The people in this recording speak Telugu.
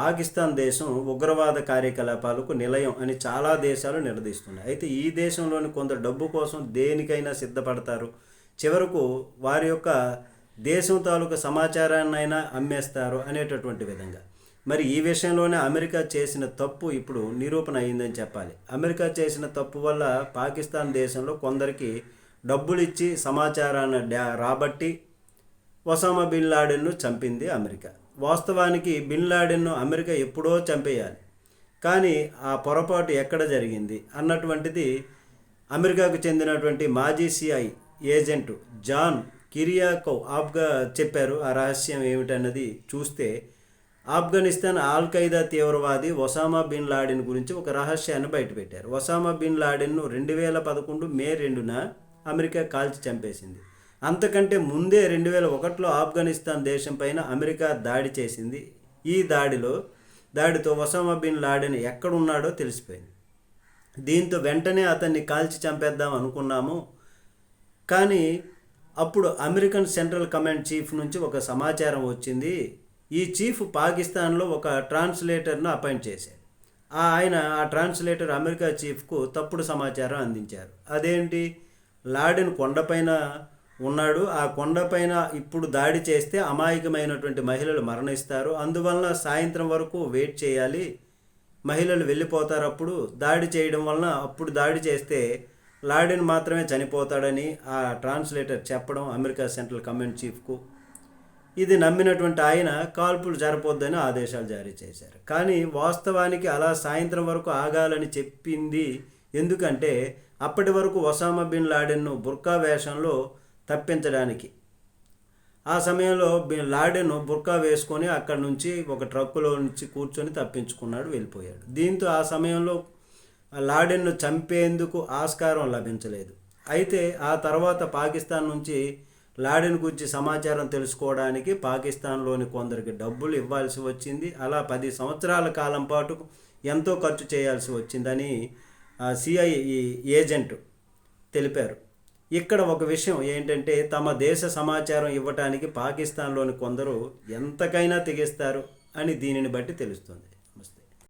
పాకిస్తాన్ దేశం ఉగ్రవాద కార్యకలాపాలకు నిలయం అని చాలా దేశాలు నిలదీస్తున్నాయి. అయితే ఈ దేశంలోని కొందరు డబ్బు కోసం దేనికైనా సిద్ధపడతారు. చివరకు వారి యొక్క దేశం తాలూకు సమాచారాన్నైనా అమ్మేస్తారు అనేటటువంటి విధంగా. మరి ఈ విషయంలోనే అమెరికా చేసిన తప్పు ఇప్పుడు నిరూపణ అయిందని చెప్పాలి. అమెరికా చేసిన తప్పు వల్ల పాకిస్తాన్ దేశంలో కొందరికి డబ్బులు ఇచ్చి సమాచారాన్ని డ్యా రాబట్టి ఒసామా బిన్ లాడెన్ను చంపింది అమెరికా. వాస్తవానికి బిన్ లాడెన్ను అమెరికా ఎప్పుడో చంపేయాలి. కానీ ఆ పొరపాటు ఎక్కడ జరిగింది అన్నటువంటిది అమెరికాకు చెందినటువంటి మాజీ సిఐ ఏజెంట్ జాన్ కిరియాకో ఆఫ్గా చెప్పారు. ఆ రహస్యం ఏమిటన్నది చూస్తే ఆఫ్ఘనిస్తాన్ ఆల్ ఖైదా తీవ్రవాది ఒసామా బిన్ లాడెన్ గురించి ఒక రహస్యాన్ని బయటపెట్టారు. ఒసామా బిన్ లాడెన్ను రెండు వేల పదకొండు మే రెండున అమెరికా కాల్చి చంపేసింది. అంతకంటే ముందే రెండు వేల ఒకటిలో ఆఫ్ఘనిస్తాన్ దేశం పైన అమెరికా దాడి చేసింది. ఈ దాడిలో దాడితో ఒసామా బిన్ లాడెన్ ఎక్కడున్నాడో తెలిసిపోయింది. దీంతో వెంటనే అతన్ని కాల్చి చంపేద్దాం అనుకున్నాము. కానీ అప్పుడు అమెరికన్ సెంట్రల్ కమాండ్ చీఫ్ నుంచి ఒక సమాచారం వచ్చింది. ఈ చీఫ్ పాకిస్తాన్లో ఒక ట్రాన్స్లేటర్ను అపాయింట్ చేశారు ఆ ఆయన ఆ ట్రాన్స్లేటర్ అమెరికా చీఫ్కు తప్పుడు సమాచారం అందించారు. అదేంటి? లాడెన్ కొండపైన ఉన్నాడు. ఆ కొండపైన ఇప్పుడు దాడి చేస్తే అమాయకమైనటువంటి మహిళలు మరణిస్తారు. అందువలన సాయంత్రం వరకు వెయిట్ చేయాలి. మహిళలు వెళ్ళిపోతారు అప్పుడు. దాడి చేయడం వలన అప్పుడు దాడి చేస్తే లాడెన్ మాత్రమే చనిపోతాడని ఆ ట్రాన్స్లేటర్ చెప్పడం అమెరికా సెంట్రల్ కమాండ్ చీఫ్కు. ఇది నమ్మినటువంటి ఆయన కాల్పులు జరపొద్దని ఆదేశాలు జారీ చేశారు. కానీ వాస్తవానికి అలా సాయంత్రం వరకు ఆగాలని చెప్పింది ఎందుకంటే అప్పటి వరకు ఒసామా బిన్ లాడెన్ను బుర్కా వేషంలో తప్పించడానికి. ఆ సమయంలో బిన్ లాడెన్ బుర్కా వేసుకొని అక్కడి నుంచి ఒక ట్రక్కులో నుంచి కూర్చొని తప్పించుకున్నాడు వెళ్ళిపోయాడు. దీంతో ఆ సమయంలో లాడెన్ను చంపేందుకు ఆస్కారం లభించలేదు. అయితే ఆ తర్వాత పాకిస్తాన్ నుంచి లాడెన్ గురించి సమాచారం తెలుసుకోవడానికి పాకిస్తాన్లోని కొందరికి డబ్బులు ఇవ్వాల్సి వచ్చింది. అలా పది సంవత్సరాల కాలం పాటు ఎంతో ఖర్చు చేయాల్సి వచ్చిందని సిఐ ఏజెంట్ తెలిపారు. ఇక్కడ ఒక విషయం ఏంటంటే తమ దేశ సమాచారం ఇవ్వటానికి పాకిస్తాన్లోని కొందరు ఎంతకైనా తెగిస్తారు అని దీనిని బట్టి తెలుస్తుంది.